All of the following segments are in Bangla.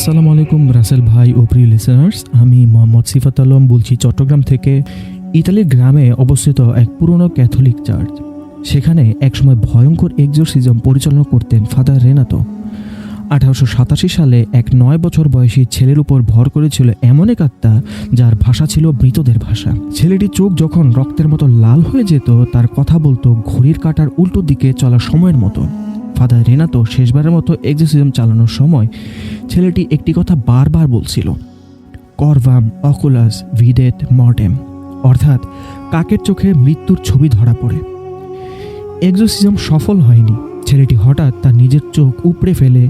আসসালামু আলাইকুম, রাসেল ভাই ও প্রিয় লিসেনার্স আমি মোহাম্মদ সিফাত আলম বলছি চট্টগ্রাম থেকে ইতালির গ্রামে অবস্থিত এক পুরনো ক্যাথলিক চার্চ। সেখানে একসময় ভয়ঙ্কর এক্সোরসিজম পরিচালনা করতেন ফাদার রেনাতো। আঠারোশো সাতাশি সালে এক নয় বছর বয়সী ছেলের উপর ভর করেছিল এমন এক আত্মা যার ভাষা ছিল মৃতদের ভাষা। ছেলেটির চোখ যখন রক্তের মতো লাল হয়ে যেত, তার কথা বলতো ঘড়ির কাটার উল্টো দিকে চলা সময়ের মতো। ফাদার রেনাতো শেষবারের মতো এক্সোসিজম চালানোর সময় ছেলেটি একটি কথা বারবার বলছিল। করভাম অকুলাস, ভিডেট, মর্টেম। অর্থাৎ কাকের চোখে মৃত্যুর ছবি ধরা পড়ে। এক্সোসিজম সফল হয়নি। ছেলেটি হঠাৎ তার নিজের চোখ উপড়ে ফেলে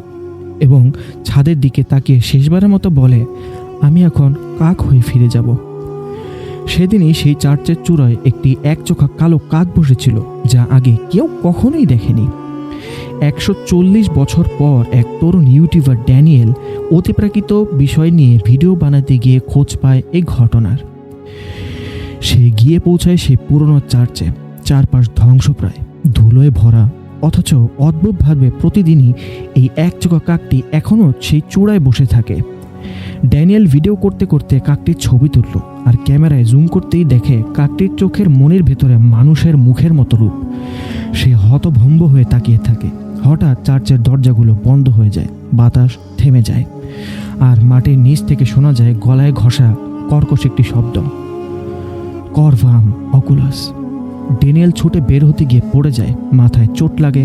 এবং ছাদের দিকে তাকিয়ে শেষবারের মতো বলে, আমি এখন কাক হয়ে ফিরে যাব। সেদিনই সেই চার্চের চূড়ায় একটি একচোখা কালো কাক বসেছিল, যা আগে কেউ কখনোই দেখেনি। একশো চল্লিশ বছর পর এক তরুণ ইউটিউবার ড্যানিয়েল অতিপ্রাকৃত বিষয় নিয়ে ভিডিও বানাতে গিয়ে খোঁজ পায় এই ঘটনার। সে গিয়ে পৌঁছায় সেই পুরনো চার্চে, চারপাশ ধ্বংসপ্রায়, ধুলোয় ভরা, অথচ অদ্ভুতভাবে প্রতিদিনই এই একচোখা কাকটি এখনও সেই চূড়ায় বসে থাকে। ড্যানিয়েল ভিডিও করতে করতে কাকটির ছবি তুলল আর ক্যামেরায় জুম করতেই দেখে কাকটির চোখের মনের ভেতরে মানুষের মুখের মতো রূপ। সে হতভম্ব হয়ে তাকিয়ে থাকে। হঠাৎ চার্চের দরজাগুলো বন্ধ হয়ে যায়, বাতাস থেমে যায়, আর মাটির নিচ থেকে শোনা যায় গলায় ঘষা কর্কশ একটি শব্দ। করভাম অকুলাস। ডেনিয়েল ছুটে বের হতে গিয়ে পড়ে যায়, মাথায় চোট লাগে,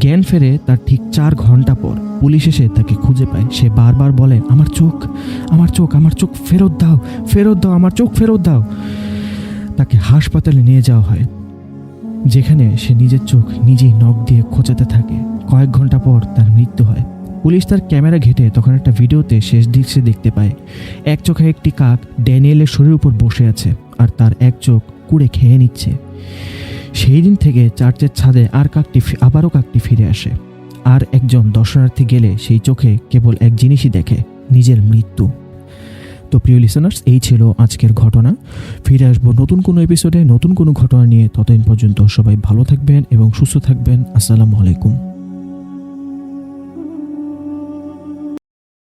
জ্ঞান ফেরে তার ঠিক চার ঘণ্টা পর পুলিশ এসে তাকে খুঁজে পায়। সে বারবার বলে, আমার চোখ আমার চোখ আমার চোখ ফেরত দাও ফেরত দাও, আমার চোখ ফেরত দাও। তাকে হাসপাতালে নিয়ে যাওয়া হয়। যেখানে সে নিজের চোখ নিজেই নখ দিয়ে খোঁচাতে থাকে। কয়েক ঘণ্টা পর তার মৃত্যু হয়। পুলিশ তার ক্যামেরা ঘেটে তখন একটা ভিডিওতে শেষ দৃশ্যে দেখতে পায়। এক চোখে একটি কাক ড্যানিয়েলের শরীরের উপর বসে আছে আর তার এক চোখ কুড়ে খেয়ে নিচ্ছে। সেই দিন থেকে চার্চের ছাদে আর কাকটি আবারও কাকটি ফিরে আসে। আর একজন দর্শনার্থী গেলে সেই চোখে কেবল এক জিনিসই দেখে, নিজের মৃত্যু। তো প্রিয় লিসনার্স এই ছিল আজকের ঘটনা। ফিরে আসব নতুন কোনো এপিসোডে নতুন কোনো ঘটনা নিয়ে। ততদিন পর্যন্ত সবাই ভালো থাকবেন এবং সুস্থ থাকবেন। আসসালামু আলাইকুম।